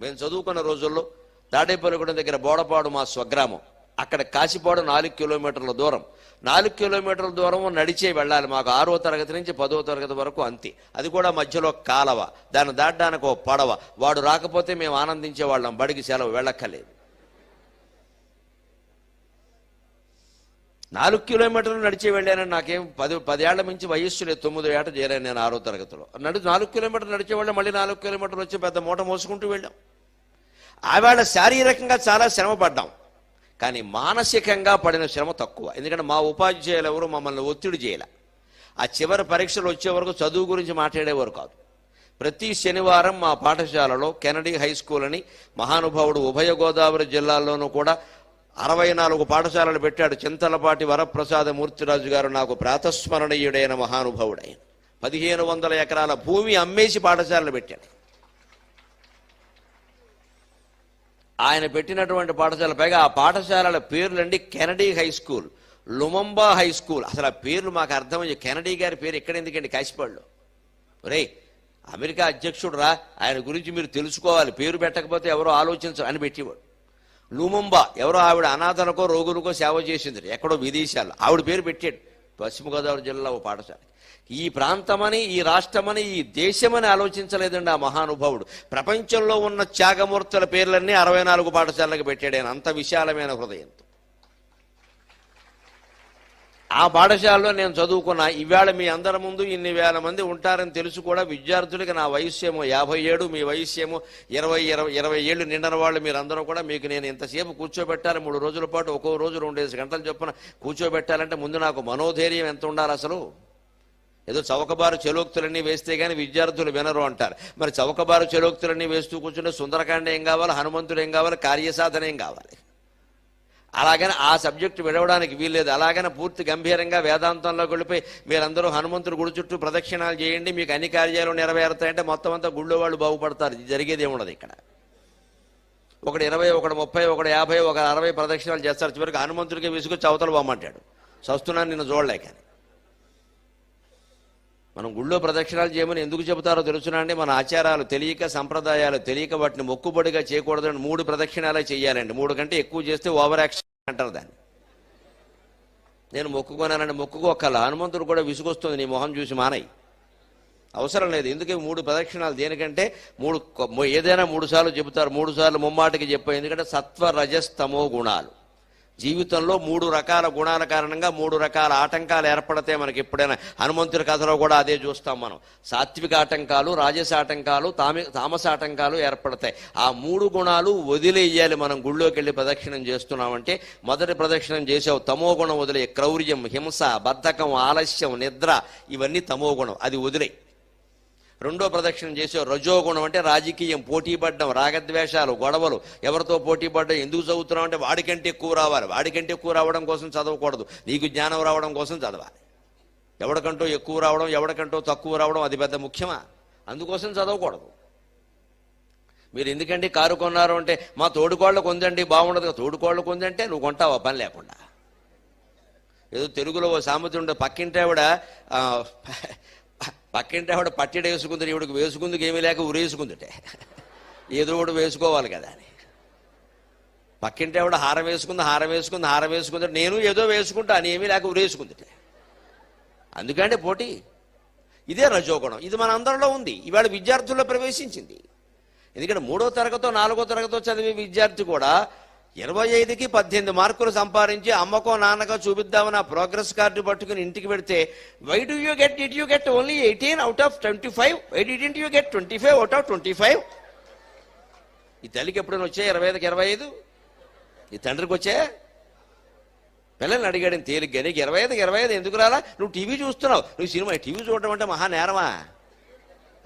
మేము చదువుకున్న రోజుల్లో తాడేపల్లిగూడెం దగ్గర బోడపాడు మా స్వగ్రామం. అక్కడ కాశీపాడు నాలుగు కిలోమీటర్ల దూరం. నాలుగు కిలోమీటర్ల దూరం నడిచే వెళ్ళాలి మాకు ఆరో తరగతి నుంచి పదో తరగతి వరకు అంతే. అది కూడా మధ్యలో కాలవ. దాన్ని దాటడానికి ఓ పడవ. వాడు రాకపోతే మేము ఆనందించే వాళ్ళం. బడికి సెలవు వెళ్ళక్కలేదు నాలుగు కిలోమీటర్లు నడిచి వెళ్ళానని నాకేం పది పదేళ్ళ మించి వయస్సు లేదు. తొమ్మిది ఏట చేరాను నేను ఆరో తరగతిలో. నడు నాలుగు కిలోమీటర్లు నడిచే వాళ్ళం మళ్ళీ నాలుగు కిలోమీటర్లు వచ్చి పెద్ద మూట మోసుకుంటూ వెళ్ళాం. ఆవేళ శారీరకంగా చాలా శ్రమ పడ్డాం కానీ మానసికంగా పడిన శ్రమ తక్కువ. ఎందుకంటే మా ఉపాధ్యాయులు ఎవరు మమ్మల్ని ఒత్తిడి చేయలే. ఆ చివరి పరీక్షలు వచ్చే వరకు చదువు గురించి మాట్లాడేవారు కాదు. ప్రతి శనివారం మా పాఠశాలలో కెనడీ హై స్కూల్ అని మహానుభావుడు ఉభయ గోదావరి జిల్లాల్లోనూ కూడా అరవై నాలుగు పాఠశాలలు పెట్టాడు చింతలపాటి వరప్రసాద మూర్తిరాజు గారు నాకు ప్రాతస్మరణీయుడైన మహానుభావుడైన పదిహేను వందల ఎకరాల భూమి అమ్మేసి పాఠశాలలు పెట్టాడు. ఆయన పెట్టినటువంటి పాఠశాల పైగా ఆ పాఠశాలల పేర్లండి Kennedy high school Lumumba high school. అసలు ఆ పేర్లు మాకు అర్థమయ్యే కెనడీ గారి పేరు ఎక్కడ ఎందుకండి కాశీపాడులో రే అమెరికా అధ్యక్షుడు రా ఆయన గురించి మీరు తెలుసుకోవాలి. పేరు పెట్టకపోతే ఎవరో ఆలోచించరు అని పెట్టేవాడు. లూమంబా. ఎవరో ఆవిడ అనాథలకో రోగులకో సేవ చేసింది ఎక్కడో విదేశాల్లో. ఆవిడ పేరు పెట్టాడు. పశ్చిమ గోదావరి జిల్లా ఓ పాఠశాల ఈ ప్రాంతమని ఈ రాష్ట్రమని ఈ దేశమని ఆలోచించలేదండి ఆ మహానుభావుడు. ప్రపంచంలో ఉన్న త్యాగమూర్తుల పేర్లన్నీ అరవై నాలుగు పాఠశాలకు పెట్టాడు. ఆయన అంత విశాలమైన హృదయంతో. ఆ పాఠశాలలో నేను చదువుకున్న ఇవాళ మీ అందరి ముందు ఇన్ని వేల మంది ఉంటారని తెలుసు కూడా విద్యార్థులకి నా వయస్సు ఏమో యాభై ఏడు మీ వయస్సు ఏమో ఇరవై ఇరవై ఇరవై ఏళ్ళు నిండిన వాళ్ళు మీరందరూ కూడా మీకు నేను ఇంతసేపు కూర్చోబెట్టాలి మూడు రోజుల పాటు ఒక్కో రోజు రెండేసి గంటలు చొప్పున కూర్చోబెట్టాలంటే ముందు నాకు మనోధైర్యం ఎంత ఉండాలి అసలు? ఏదో చౌకబారు చెలోక్తులన్నీ వేస్తే కానీ విద్యార్థులు వినరు అంటారు. మరి చౌకబారు చెలోక్తులన్నీ వేస్తూ కూర్చుంటే సుందరకాండ ఏం కావాలి హనుమంతుడు ఏం కావాలి కార్యసాధన ఏం కావాలి? అలాగని ఆ సబ్జెక్టు విడవడానికి వీల్లేదు. అలాగని పూర్తి గంభీరంగా వేదాంతంలోకి వెళ్ళిపోయి మీరందరూ హనుమంతుడు గుడి చుట్టూ ప్రదక్షిణాలు చేయండి. మీకు అన్ని కార్యాలు నెరవేరుతాయంటే మొత్తం అంతా గుళ్ళో వాళ్ళు బాగుపడతారు. జరిగేది ఏముండదు ఇక్కడ. ఒకడు ఇరవై ఒకడు ముప్పై ఒకడు యాభై ఒక అరవై ప్రదక్షిణాలు చేస్తారు. చివరికి హనుమంతుడికి విసుకొచ్చి అవతల బామ్మంటాడు. సస్తున్నాను నిన్ను చూడలేక మనం గుళ్ళో ప్రదక్షిణాలు చేయమని ఎందుకు చెబుతారో తెలుసునా అండి? మన ఆచారాలు తెలియక సంప్రదాయాలు తెలియక వాటిని మొక్కుబడిగా చేయకూడదని మూడు ప్రదక్షిణాలే చేయాలండి మూడు కంటే ఎక్కువ చేస్తే ఓవర్ యాక్షన్ అంటారు దాన్ని. నేను మొక్కుకున్నానండి మొక్కుకోకల హనుమంతుడు కూడా విసుగొస్తుంది నీ మొహం చూసి మానయ్య. అవసరం లేదు. ఎందుకే మూడు ప్రదక్షిణాలు? దేనికంటే మూడు ఏదైనా మూడు సార్లు చెబుతారు. మూడు సార్లు ముమ్మాటికి చెప్పారు. ఎందుకంటే సత్వ రజస్తమో గుణాలు. జీవితంలో మూడు రకాల గుణాల కారణంగా మూడు రకాల ఆటంకాలు ఏర్పడితే మనకి ఎప్పుడైనా హనుమంతుడి కథలో కూడా అదే చూస్తాం మనం. సాత్విక ఆటంకాలు రాజస ఆటంకాలు తామి తామస ఆటంకాలు ఏర్పడతాయి. ఆ మూడు గుణాలు వదిలేయాలి మనం గుళ్ళోకి వెళ్ళి ప్రదక్షిణం చేస్తున్నామంటే మొదటి ప్రదక్షిణం చేసావు తమో గుణం వదిలే క్రౌర్యం హింస బద్ధకం ఆలస్యం నిద్ర ఇవన్నీ తమో గుణం. అది వదిలే రెండో ప్రదక్షిణం చేసే రజోగుణం అంటే రాజకీయం పోటీ పడ్డం రాగద్వేషాలు గొడవలు. ఎవరితో పోటీ పడ్డం ఎందుకు చదువుతున్నావు అంటే వాడికంటే ఎక్కువ రావాలి. వాడికంటే ఎక్కువ రావడం కోసం చదవకూడదు. నీకు జ్ఞానం రావడం కోసం చదవాలి. ఎవడికంటో ఎక్కువ రావడం ఎవడికంటో తక్కువ రావడం అది పెద్ద ముఖ్యమా? అందుకోసం చదవకూడదు. మీరు ఎందుకండి కారు కొన్నారు అంటే మా తోడుకోళ్ళకు ఉందండి బాగుండదు తోడుకోళ్ళకు ఉందంటే నువ్వు కొంటావా? పని లేకుండా. ఏదో తెలుగులో ఓ సామెత ఉండే పక్కింటి ఆవిడ పక్కింటి ఆవిడ పట్టిడ వేసుకుంది ఇవిడికి వేసుకుందుకు ఏమీ లేక ఉరేసుకుందిటే ఏదో ఒకటి వేసుకోవాలి కదా అని. పక్కింటి ఆవిడ హారం వేసుకుంది హారం వేసుకుంది హారం వేసుకుంది నేను ఏదో వేసుకుంటా అని ఏమీ లేక ఉరేసుకుందిటే అందుకంటే పోటీ. ఇదే రజోగుణం. ఇది మన అందరిలో ఉంది. ఇవాళ విద్యార్థుల్లో ప్రవేశించింది. ఎందుకంటే మూడో తరగతో నాలుగో తరగతో చదివే విద్యార్థి కూడా ఇరవై ఐదుకి పద్దెనిమిది మార్కులు సంపాదించి అమ్మకో నాన్నకో చూపిద్దామని ఆ ప్రోగ్రెస్ కార్డు పట్టుకుని ఇంటికి పెడితే why do you get it you get only eighteen out of twenty five why didn't you get twenty five out of twenty five ఈ తల్లికి ఎప్పుడైనా వచ్చాయి? ఇరవై ఐదుకి ఇరవై ఐదు? ఈ తండ్రికి వచ్చే పిల్లల్ని అడిగాడు తేలిగ్గా నీకు ఇరవై ఐదుకి ఇరవై ఐదు ఎందుకు రాలా? నువ్వు టీవీ చూస్తున్నావు. నువ్వు సినిమా టీవీ చూడటం అంటే మహా నేరమా?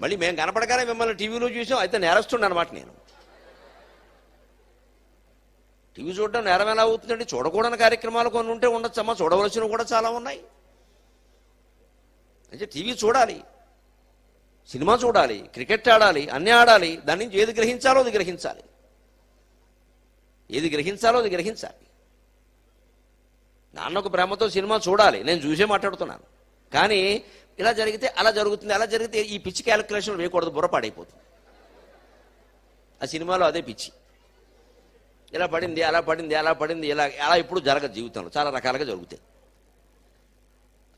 మళ్ళీ మేము కనపడగానే మిమ్మల్ని టీవీలో చూసాం అయితే నేరస్తుండ అనమాట నేను. టీవీ చూడడం నేరం ఎలా అవుతుందండి? చూడకూడని కార్యక్రమాలు కొన్ని ఉంటే ఉండొచ్చమ్మా. చూడవలసినవి కూడా చాలా ఉన్నాయి. అంటే టీవీ చూడాలి. సినిమా చూడాలి. క్రికెట్ ఆడాలి. అన్నీ ఆడాలి. దాని నుంచి ఏది గ్రహించాలో అది గ్రహించాలి. ఏది గ్రహించాలో అది గ్రహించాలి. నాన్నకు ప్రేమతో సినిమా చూడాలి. నేను చూసే మాట్లాడుతున్నాను. కానీ ఇలా జరిగితే అలా జరుగుతుంది. అలా జరిగితే ఈ పిచ్చి క్యాలిక్యులేషన్ వేయకూడదు. బుర్ర పాడైపోతుంది ఆ సినిమాలో అదే పిచ్చి. ఇలా పడింది అలా పడింది అలా పడింది ఇలా అలా ఇప్పుడు జరగదు జీవితంలో. చాలా రకాలుగా జరుగుతాయి.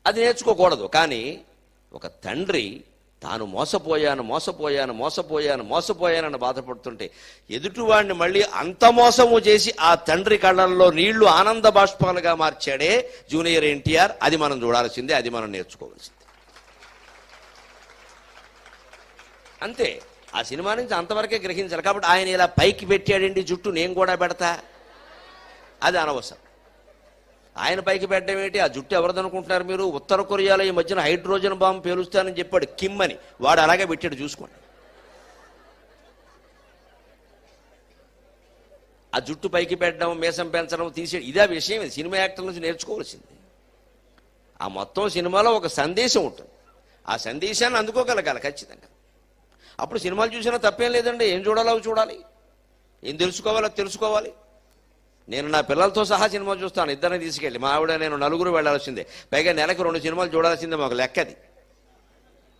అది నేర్చుకోకూడదు. కానీ ఒక తండ్రి తాను మోసపోయాను మోసపోయాను మోసపోయాను మోసపోయానని బాధపడుతుంటే ఎదుటివాడిని మళ్ళీ అంత మోసము చేసి ఆ తండ్రి కళ్ళల్లో నీళ్ళు ఆనంద బాష్పాలుగా మార్చాడే జూనియర్ ఎన్టీఆర్. అది మనం చూడాల్సిందే అది మనం నేర్చుకోవాల్సిందే. అంతే. ఆ సినిమా నుంచి అంతవరకే గ్రహించాలి. కాబట్టి ఆయన ఇలా పైకి పెట్టాడండి జుట్టు నేను కూడా పెడతా. అది అనవసరం. ఆయన పైకి పెట్టడం ఏంటి? ఆ జుట్టు ఎవరిదనుకుంటున్నారు మీరు? ఉత్తర కొరియాలో ఈ మధ్యన హైడ్రోజన్ బాంబు పేలుస్తానని చెప్పాడు కిమ్ అని వాడు అలాగే పెట్టాడు చూసుకోండి. ఆ జుట్టు పైకి పెట్టడం మీసం పెంచడం తీసేయడం ఇదే విషయం. ఇది సినిమా యాక్టర్ నుంచి నేర్చుకోవాల్సింది. ఆ మొత్తం సినిమాలో ఒక సందేశం ఉంటుంది. ఆ సందేశాన్ని అందుకోగలగాలి ఖచ్చితంగా. అప్పుడు సినిమాలు చూసినా తప్పేం లేదండి. ఏం చూడాలో అవి చూడాలి. ఏం తెలుసుకోవాలో అది తెలుసుకోవాలి. నేను నా పిల్లలతో సహా సినిమా చూస్తాను. ఇద్దరిని తీసుకెళ్ళి. మా ఆవిడ నేను నలుగురు వెళ్ళాల్సిందే. పైగా నెలకు రెండు సినిమాలు చూడాల్సిందే మాకు లెక్కది.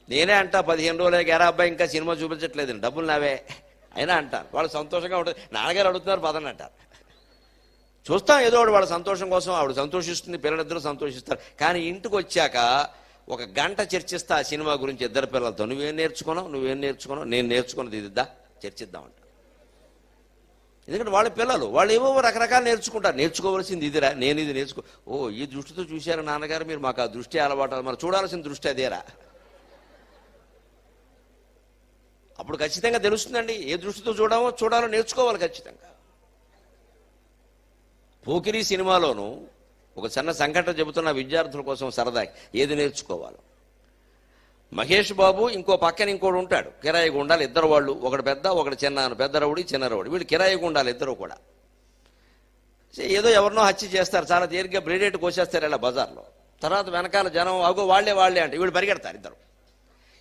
నేనే అంటా పదిహేను రోజులకి ఎరా అబ్బాయి ఇంకా సినిమా చూపించట్లేదు. డబ్బులు నావే. అయినా అంటాను వాళ్ళు సంతోషంగా ఉంటుంది నాన్నగారు అడుగుతున్నారు పదని అంటారు చూస్తాం ఏదో ఒకటి వాళ్ళ సంతోషం కోసం ఆవిడ సంతోషిస్తుంది పిల్లలిద్దరూ సంతోషిస్తారు. కానీ ఇంటికి వచ్చాక ఒక గంట చర్చిస్తా ఆ సినిమా గురించి ఇద్దరు పిల్లలతో నువ్వేం నేర్చుకున్నావు? నువ్వేం నేర్చుకున్నావు? నేను నేర్చుకున్నది ఇదిద్దా చర్చిద్దాం అంట. ఎందుకంటే వాళ్ళ పిల్లలు వాళ్ళు ఏవో రకరకాలు నేర్చుకుంటారు. నేర్చుకోవాల్సింది ఇదిరా నేను ఇది నేర్చుకో ఓ ఈ దృష్టితో చూశారు నాన్నగారు మీరు మాకు ఆ దృష్టి అలవాటు మనం చూడాల్సిన దృష్టి అదేరా. అప్పుడు ఖచ్చితంగా తెలుస్తుందండి ఏ దృష్టితో చూడామో చూడాలో నేర్చుకోవాలి ఖచ్చితంగా. పోకిరి సినిమాలోను ఒక చిన్న సంఘటన చెబుతున్న విద్యార్థుల కోసం సరదా. ఏది నేర్చుకోవాలో? మహేష్ బాబు ఇంకో పక్కన ఇంకోడు ఉంటాడు. కిరాయి గుండాలు ఇద్దరు వాళ్ళు. ఒకడు పెద్ద ఒకడు చిన్న పెద్ద రౌడి చిన్న రౌడి. వీళ్ళు కిరాయి గుండాలు ఇద్దరు కూడా. ఏదో ఎవరినో హత్య చేస్తారు. చాలా తేలిగ్గా బ్రేడేట్ కోసేస్తారు ఇలా బజార్లో. తర్వాత వెనకాల జనం అగో వాళ్ళే వాళ్ళే అంటే వీళ్ళు పరిగెడతారు ఇద్దరు.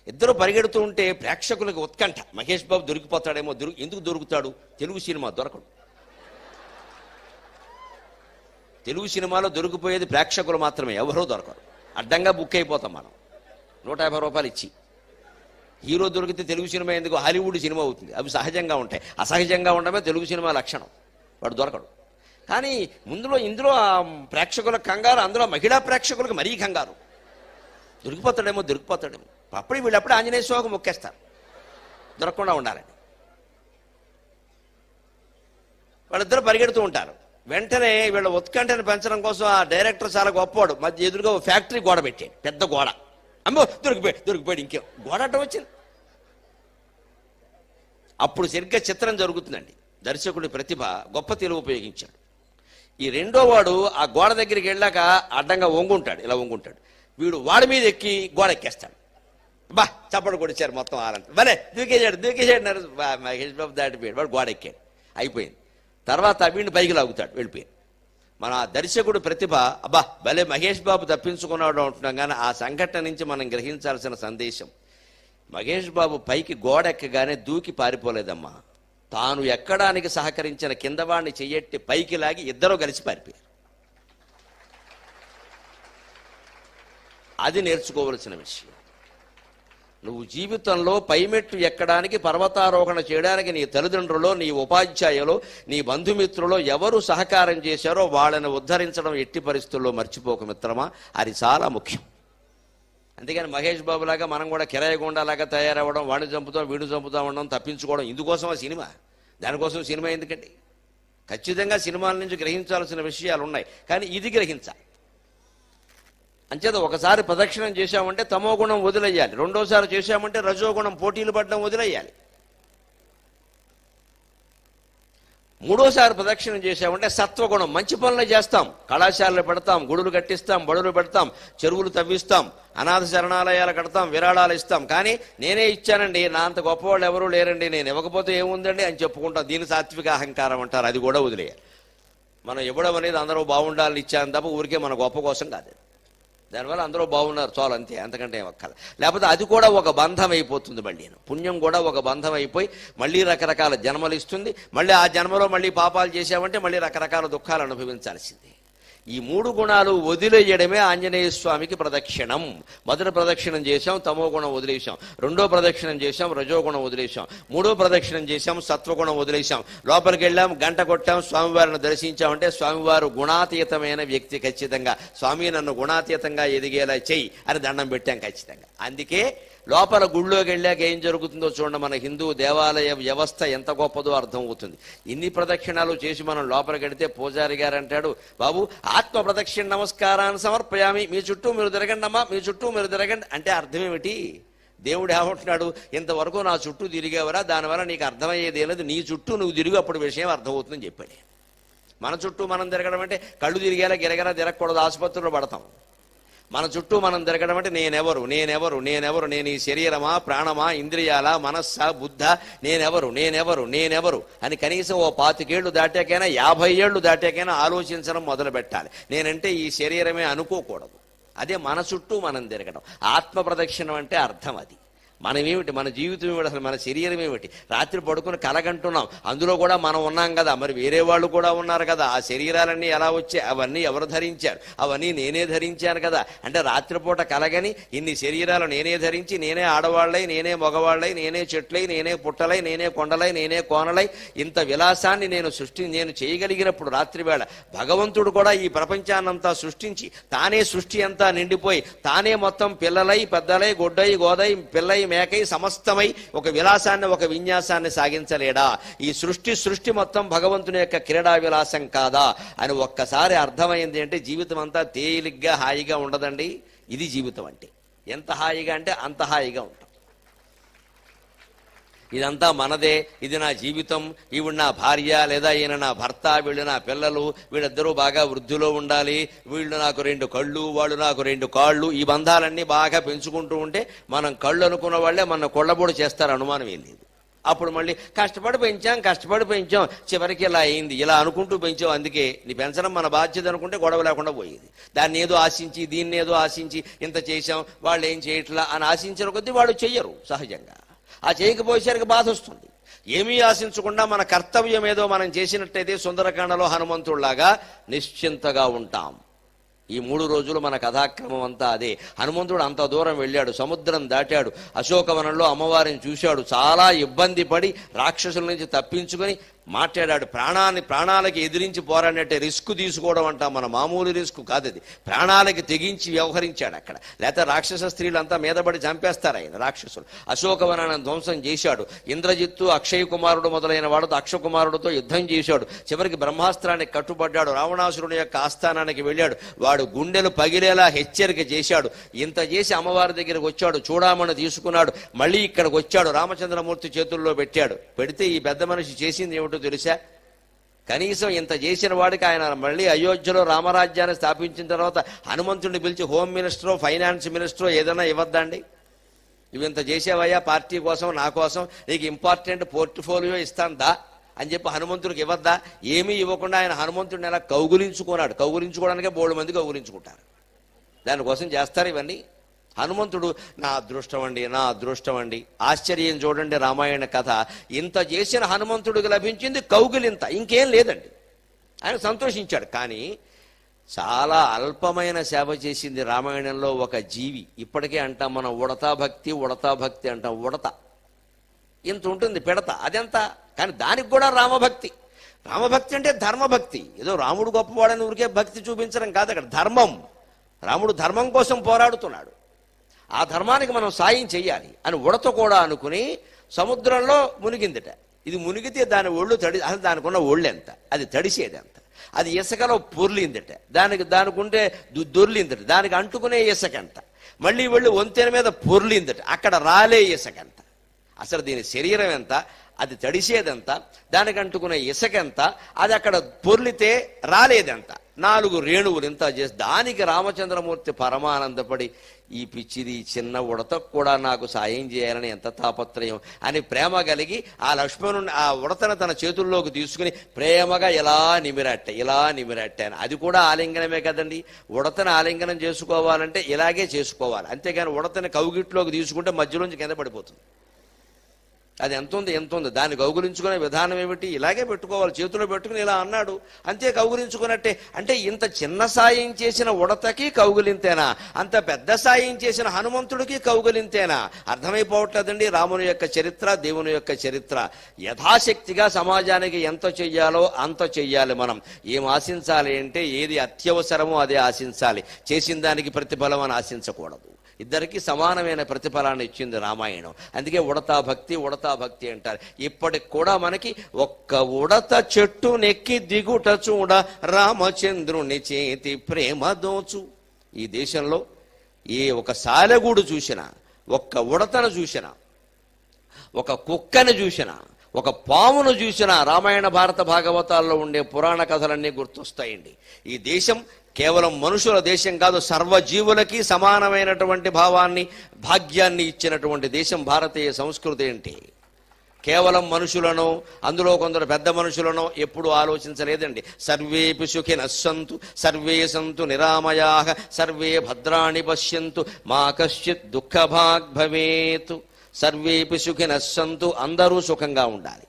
ఇద్దరు పరిగెడుతూ ఉంటే ప్రేక్షకులకు ఉత్కంఠ. మహేష్ బాబు దొరికిపోతాడేమో దొరికి ఎందుకు దొరుకుతాడు? తెలుగు సినిమా దొరకడు. తెలుగు సినిమాలో దొరికిపోయేది ప్రేక్షకులు మాత్రమే. ఎవరూ దొరకరు. అడ్డంగా బుక్ అయిపోతాం మనం. నూట యాభై రూపాయలు ఇచ్చి. హీరో దొరికితే తెలుగు సినిమా ఎందుకు? హాలీవుడ్ సినిమా అవుతుంది. అవి సహజంగా ఉంటాయి. అసహజంగా ఉండడమే తెలుగు సినిమా లక్షణం. వాడు దొరకడు. కానీ ముందులో ఇందులో ప్రేక్షకుల కంగారు అందులో మహిళా ప్రేక్షకులకు మరీ కంగారు. దొరికిపోతాడేమో దొరికిపోతాడేమో. అప్పుడు వీళ్ళప్పుడు ఆంజనేయ స్వామికి మొక్కేస్తారు. దొరకకుండా ఉండాలని. వాళ్ళిద్దరు పరిగెడుతూ ఉంటారు. వెంటనే వీళ్ళ ఉత్కంఠను పెంచడం కోసం ఆ డైరెక్టర్ చాలా గొప్పవాడు. మధ్య ఎదురుగా ఫ్యాక్టరీ గోడ పెట్టాడు పెద్ద గోడ. అమ్మో దొరికిపోయాడు దొరికిపోయాడు ఇంకే. గోడ అడ్డం వచ్చింది. అప్పుడు సరిగ్గా చిత్రం జరుగుతుందండి. దర్శకుడి ప్రతిభ గొప్ప తెలుగు ఉపయోగించాడు. ఈ రెండో వాడు ఆ గోడ దగ్గరికి వెళ్ళాక అడ్డంగా వంగుంటాడు ఇలా వంగుంటాడు. వీడు వాడి మీద ఎక్కి గోడ ఎక్కేస్తాడు. బా చప్పడు కొడిచారు మొత్తం ఆరంట భలే దూకేసాడు దూకేసాడు నరేష్ మహేష్ బాబు దాటిపోయాడు వాడు గోడ ఎక్కాడు. అయిపోయింది. తర్వాత వీడిని పైకి లాగుతాడు వెళ్ళిపోయి. మన ఆ దర్శకుడు ప్రతిభ అబ్బా భలే మహేష్ బాబు తప్పించుకున్నాడు అంటున్నాం కానీ ఆ సంఘటన నుంచి మనం గ్రహించాల్సిన సందేశం. మహేష్ బాబు పైకి గోడ ఎక్కగానే దూకి పారిపోలేదమ్మా. తాను ఎక్కడానికి సహకరించిన కిందవాణ్ణి చెయ్యట్టి పైకి లాగి ఇద్దరూ కలిసి పారిపోయారు. అది నేర్చుకోవలసిన విషయం. నువ్వు జీవితంలో పైమెట్టు ఎక్కడానికి పర్వతారోహణ చేయడానికి నీ తల్లిదండ్రులో నీ ఉపాధ్యాయులు నీ బంధుమిత్రులో ఎవరు సహకారం చేశారో వాళ్ళని ఉద్ధరించడం ఎట్టి పరిస్థితుల్లో మర్చిపోక మిత్రమా. అది చాలా ముఖ్యం. అందుకని మహేష్ బాబు లాగా మనం కూడా కిరాయి గుండాలాగా తయారవ్వడం వాడిని చంపుతాం వీడిని చంపుతాం ఉండడం తప్పించుకోవడం ఇందుకోసం ఆ సినిమా? దానికోసం సినిమా ఎందుకండి? ఖచ్చితంగా సినిమాల నుంచి గ్రహించాల్సిన విషయాలు ఉన్నాయి కానీ ఇది గ్రహించాలి. అంచేత ఒకసారి ప్రదక్షిణం చేశామంటే తమో గుణం వదిలేయాలి. రెండోసారి చేశామంటే రజోగుణం పోటీలు పడడం వదిలేయాలి. మూడోసారి ప్రదక్షిణం చేశామంటే సత్వగుణం మంచి పనులు చేస్తాం. కళాశాలలు పెడతాం గుడులు కట్టిస్తాం బడులు పెడతాం చెరువులు తవ్విస్తాం అనాథ శరణాలయాలు కడతాం విరాళాలు ఇస్తాం. కానీ నేనే ఇచ్చానండి. నా అంత గొప్పవాళ్ళు ఎవరూ లేరండి. నేను ఇవ్వకపోతే ఏముందండి అని చెప్పుకుంటాం. దీని సాత్విక అహంకారం అంటారు. అది కూడా వదిలేయాలి. మనం ఇవ్వడం అనేది అందరూ బాగుండాలని ఇచ్చాను తప్ప ఊరికే మన గొప్ప కోసం కాదు దానివల్ల అందరూ బాగున్నారు చాలు అంతే అంతకంటే ఏం లేకపోతే అది కూడా ఒక బంధం అయిపోతుంది మళ్ళీ. పుణ్యం కూడా ఒక బంధం అయిపోయి మళ్ళీ రకరకాల జన్మలు ఇస్తుంది. మళ్ళీ ఆ జన్మలో మళ్ళీ పాపాలు చేసామంటే మళ్ళీ రకరకాల దుఃఖాలు అనుభవించాల్సిందే. ఈ మూడు గుణాలు వదిలేయడమే ఆంజనేయ స్వామికి ప్రదక్షిణం. మొదటి ప్రదక్షిణం చేశాం తమో గుణం వదిలేసాం రెండో ప్రదక్షిణం చేశాం రజోగుణం వదిలేసాం మూడో ప్రదక్షిణం చేశాం సత్వగుణం వదిలేసాం లోపలికి వెళ్ళాం గంట కొట్టాం స్వామివారిని దర్శించామంటే స్వామివారు గుణాతీతమైన వ్యక్తి ఖచ్చితంగా. స్వామి నన్ను గుణాతీతంగా ఎదిగేలా చెయ్యి అని దండం పెట్టాం ఖచ్చితంగా. అందుకే లోపల గుళ్ళోకి వెళ్ళాక ఏం జరుగుతుందో చూడండి మన హిందూ దేవాలయ వ్యవస్థ ఎంత గొప్పదో అర్థం అవుతుంది ఇన్ని ప్రదక్షిణాలు చేసి మనం లోపలికి వెడితే పూజారి గారు అంటాడు బాబు ఆత్మ ప్రదక్షిణ నమస్కారాన్ని సమర్పయామి. మీ చుట్టూ మీరు తిరగండి అమ్మా మీ చుట్టూ మీరు తిరగండి. అంటే అర్థం ఏమిటి? దేవుడు ఏమంటున్నాడు ఇంతవరకు నా చుట్టూ తిరిగేవరా? దానివల్ల నీకు అర్థమయ్యేది లేదు. నీ చుట్టూ నువ్వు తిరిగి అప్పుడు విషయం అర్థమవుతుందని చెప్పాడు మన చుట్టూ మనం తిరగడం అంటే కళ్ళు తిరిగేలా గిరగరా తిరగకూడదు ఆసుపత్రిలో పడతాం. మన చుట్టూ మనం తిరగడం అంటే నేనెవరు? నేనెవరు? నేనెవరు? నేను ఈ శరీరమా ప్రాణమా ఇంద్రియాల మనస్సా బుద్ధ? నేనెవరు? నేనెవరు? నేనెవరు? అని కనీసం ఓ పాతికేళ్ళు దాటాకైనా యాభై ఏళ్ళు దాటాకైనా ఆలోచించడం మొదలు పెట్టాలి నేనంటే ఈ శరీరమే అనుకోకూడదు. అదే మన చుట్టూ మనం తిరగడం. ఆత్మ ప్రదక్షిణం అంటే అర్థం అది. మనమేమిటి? మన జీవితం ఏమిటి? అసలు మన శరీరం ఏమిటి? రాత్రి పడుకుని కలగంటున్నాం. అందులో కూడా మనం ఉన్నాం కదా. మరి వేరే వాళ్ళు కూడా ఉన్నారు కదా. ఆ శరీరాలన్నీ ఎలా వచ్చాయి? అవన్నీ ఎవరు ధరించారు? అవన్నీ నేనే ధరించాను కదా. అంటే రాత్రిపూట కలగని ఇన్ని శరీరాలు నేనే ధరించి నేనే ఆడవాళ్ళై నేనే మగవాళ్ళై నేనే చెట్లై నేనే పుట్టలై నేనే కొండలై నేనే కోనలై ఇంత విలాసాన్ని నేను సృష్టి నేను చేయగలిగినప్పుడు రాత్రివేళ భగవంతుడు కూడా ఈ ప్రపంచాన్నంతా సృష్టించి తానే సృష్టి అంతా నిండిపోయి తానే మొత్తం పిల్లలై పెద్దలై గొడ్డై గోదై పిల్లై మేకై సమస్తమై ఒక విలాసాన్ని ఒక విన్యాసాన్ని సాగించలేడా? ఈ సృష్టి సృష్టి మొత్తం భగవంతుని యొక్క క్రీడా విలాసం కాదా? అని ఒక్కసారి అర్థమైంది అంటే జీవితం అంతా తేలిగ్గా హాయిగా ఉండదండి. ఇది జీవితం అంటే. ఎంత హాయిగా అంటే అంత హాయిగా ఉంటాం. ఇదంతా మనదే. ఇది నా జీవితం. ఈవిడ నా భార్య లేదా ఈయన నా భర్త వీళ్ళు నా పిల్లలు. వీళ్ళిద్దరూ బాగా వృద్ధిలో ఉండాలి. వీళ్ళు నాకు రెండు కళ్ళు వాళ్ళు నాకు రెండు కాళ్ళు. ఈ బంధాలన్నీ బాగా పెంచుకుంటూ ఉంటే మనం కళ్ళు అనుకున్న వాళ్ళే మన కొళ్ళబోడు చేస్తారు. అనుమానం ఏం లేదు. అప్పుడు మళ్ళీ కష్టపడి పెంచాం కష్టపడి పెంచాం. చివరికి ఇలా అయింది. ఇలా అనుకుంటూ పెంచాం. అందుకే నీ పెంచడం మన బాధ్యత అనుకుంటే గొడవ లేకుండా పోయేది. దాన్ని ఏదో ఆశించి దీన్ని ఏదో ఆశించి ఇంత చేశాం. వాళ్ళు ఏం చేయట్లా అని ఆశించిన కొద్దీ వాళ్ళు చెయ్యరు సహజంగా. ఆ చేయకపోయేసరికి బాధ వస్తుంది. ఏమీ ఆశించకుండా మన కర్తవ్యం ఏదో మనం చేసినట్టయితే సుందరకాండలో హనుమంతుడిలాగా నిశ్చింతగా ఉంటాం. ఈ మూడు రోజులు మన కథాక్రమం అంతా అదే. హనుమంతుడు అంత దూరం వెళ్ళాడు సముద్రం దాటాడు అశోకవనంలో అమ్మవారిని చూశాడు చాలా ఇబ్బంది పడి రాక్షసుల నుంచి తప్పించుకొని మాట్లాడాడు. ప్రాణాన్ని ప్రాణాలకి ఎదిరించి పోరాడినట్టే రిస్క్ తీసుకోవడం అంట మన మామూలు రిస్క్ కాదు అది ప్రాణాలకి తెగించి వ్యవహరించాడు అక్కడ. లేకపోతే రాక్షస స్త్రీలంతా మీదపడి చంపేస్తారు ఆయన రాక్షసులు. అశోకవనాన్ని ధ్వంసం చేశాడు. ఇంద్రజిత్తు అక్షయ కుమారుడు మొదలైన వాడుతో అక్ష కుమారుడితో యుద్ధం చేశాడు. చివరికి బ్రహ్మాస్త్రానికి కట్టుబడ్డాడు. రావణాసురుని యొక్క ఆస్థానానికి వెళ్ళాడు. వాడు గుండెలు పగిలేలా హెచ్చరిక చేశాడు. ఇంత చేసి అమ్మవారి దగ్గరికి వచ్చాడు. చూడామని తీసుకున్నాడు. మళ్ళీ ఇక్కడికి వచ్చాడు. రామచంద్రమూర్తి చేతుల్లో పెట్టాడు. పెడితే ఈ పెద్ద మనిషి చేసింది ఏమిటి తెలుసా? కనీసం ఇంత చేసిన వాడికి ఆయన మళ్ళీ అయోధ్యలో రామరాజ్యాన్ని స్థాపించిన తర్వాత హనుమంతుడిని పిలిచి హోమ్ మినిస్టరో ఫైనాన్స్ మినిస్టరో ఏదైనా ఇవ్వద్దండి? నువ్వు ఇంత చేసేవయ్యా పార్టీ కోసం నా కోసం నీకు ఇంపార్టెంట్ పోర్ట్ఫోలియో ఇస్తాను దా అని చెప్పి హనుమంతుడికి ఇవ్వద్దా? ఏమీ ఇవ్వకుండా ఆయన హనుమంతుడిని ఎలా కౌగులించుకున్నాడు. కౌగులించుకోవడానికే బోర్డు మంది కౌగులించుకుంటారు. దానికోసం చేస్తారు ఇవన్నీ. హనుమంతుడు నా అదృష్టం అండి నా అదృష్టం అండి ఆశ్చర్యం చూడండి రామాయణ కథ. ఇంత చేసిన హనుమంతుడికి లభించింది కౌగిలింత ఇంకేం లేదండి. ఆయన సంతోషించాడు. కానీ చాలా అల్పమైన సేవ చేసింది రామాయణంలో ఒక జీవి. ఇప్పటికే అంటాం మనం ఉడతా భక్తి ఉడతా భక్తి అంటాం. ఉడత. ఇంత ఉంటుంది పిడత. అదెంత? కానీ దానికి కూడా రామభక్తి. రామభక్తి అంటే ధర్మభక్తి. ఏదో రాముడు గొప్పవాడని ఊరికే భక్తి చూపించడం కాదు అక్కడ. ధర్మం. రాముడు ధర్మం కోసం పోరాడుతున్నాడు. ఆ ధర్మానికి మనం సాయం చేయాలి అని ఉడత కూడా అనుకుని సముద్రంలో మునిగిందిట. ఇది మునిగితే దాని ఒళ్ళు తడి అసలు దానికి ఒళ్ళు ఎంత? అది తడిసేది ఎంత? అది ఇసుకలో పొర్లిందిట. దానికి దానికి ఉంటే దు- దొర్లిందిట. దానికి అంటుకునే ఇసుక ఎంత? మళ్ళీ వెళ్ళి వంతెన మీద పొర్లిందిట. అక్కడ రాలే ఇసుక ఎంత? అసలు దీని శరీరం ఎంత? అది తడిసేదెంత దానికి అంటుకునే ఇసుక ఎంత? అది అక్కడ పొర్లితే రాలేదెంత? నాలుగు రేణువులు ఇంత చేసి దానికి రామచంద్రమూర్తి పరమానందపడి ఈ పిచ్చిది చిన్న ఉడత కూడా నాకు సాయం చేయాలని ఎంత తాపత్రయం అని ప్రేమ కలిగి ఆ లక్ష్మణుని ఆ ఉడతను తన చేతుల్లోకి తీసుకుని ప్రేమగా ఇలా నిమిరట్ట ఇలా నిమిరట్టాను అది కూడా ఆలింగనమే కదండి. ఉడతను ఆలింగనం చేసుకోవాలంటే ఇలాగే చేసుకోవాలి. అంతేగాని ఉడతని కౌగిట్లోకి తీసుకుంటే మధ్యలోంచి కింద పడిపోతుంది. అది ఎంత ఉంది ఎంత ఉంది దాన్ని కౌగులించుకునే విధానం ఏమిటి? ఇలాగే పెట్టుకోవాలి చేతిలో పెట్టుకుని ఇలా అన్నాడు. అంతే కౌగులించుకున్నట్టే. అంటే ఇంత చిన్న సాయం చేసిన ఉడతకి కౌగులింతేనా? అంత పెద్ద సాయం చేసిన హనుమంతుడికి కౌగులింతేనా? అర్థమైపోవట్లేదండి రాముని యొక్క చరిత్ర దేవుని యొక్క చరిత్ర. యథాశక్తిగా సమాజానికి ఎంత చెయ్యాలో అంత చెయ్యాలి మనం. ఏం ఆశించాలి అంటే ఏది అత్యవసరమో అదే ఆశించాలి. చేసిన దానికి ప్రతిఫలం అని ఆశించకూడదు. ఇద్దరికి సమానమైన ప్రతిఫలాన్ని ఇచ్చింది రామాయణం. అందుకే ఉడతా భక్తి ఉడతా భక్తి అంటారు. ఇప్పటికి కూడా మనకి ఒక్క ఉడత చెట్టు నెక్కి దిగుట చూడ రామచంద్రుని చేతి ప్రేమ దోచు. ఈ దేశంలో ఏ ఒక సాలెగూడు చూసినా ఒక్క ఉడతను చూసినా ఒక కుక్కని చూసిన ఒక పామును చూసిన రామాయణ భారత భాగవతాల్లో ఉండే పురాణ కథలన్నీ గుర్తొస్తాయండి. ఈ దేశం కేవలం మనుషుల దేశం కాదు సర్వజీవులకి సమానమైనటువంటి భావాన్ని భాగ్యాన్ని ఇచ్చినటువంటి దేశం భారతీయ సంస్కృతి ఏంటి? కేవలం మనుషులను అందులో కొందరు పెద్ద మనుషులను ఎప్పుడు ఆలోచించలేదండి. సర్వేపి సుఖిన సంతు సర్వే సంతు నిరామయా సర్వే భద్రాణి పశ్యంతు మా కశ్చిత్ దుఃఖభాగ్ భవేత్ సర్వేపి సుఖిన సంతు అందరూ సుఖంగా ఉండాలి.